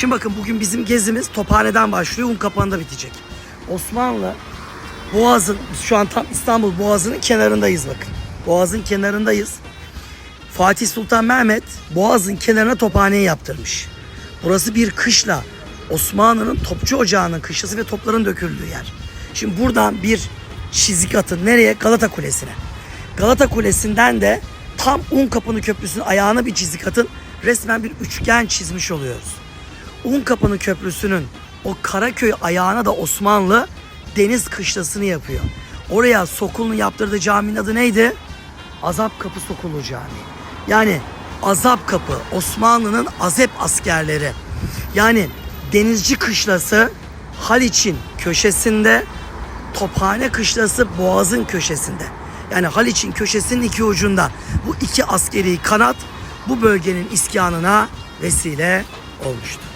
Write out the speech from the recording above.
Şimdi bakın bugün bizim gezimiz Tophane'den başlıyor. Un kapağında bitecek. Osmanlı Boğaz'ın şu an tam İstanbul Boğazı'nın kenarındayız bakın. Boğaz'ın kenarındayız. Fatih Sultan Mehmet Boğaz'ın kenarına tophaneyi yaptırmış. Burası bir kışla Osmanlı'nın topçu ocağının kışlası ve topların döküldüğü yer. Şimdi buradan bir çizik atın nereye? Galata Kulesi'ne. Galata Kulesi'nden de tam Unkapı'nın köprüsünün ayağına bir çizik atın. Resmen bir üçgen çizmiş oluyoruz. Unkapı'nın köprüsünün o Karaköy ayağına da Osmanlı deniz kışlasını yapıyor. Oraya Sokul'un yaptırdığı caminin adı neydi? Azap Kapı Sokulu Camii. Yani Azap Kapı Osmanlı'nın Azep askerleri. Yani denizci kışlası Haliç'in köşesinde, Tophane kışlası Boğaz'ın köşesinde. Yani Haliç'in köşesinin iki ucunda. Bu iki askeri kanat bu bölgenin iskanına vesile olmuştur.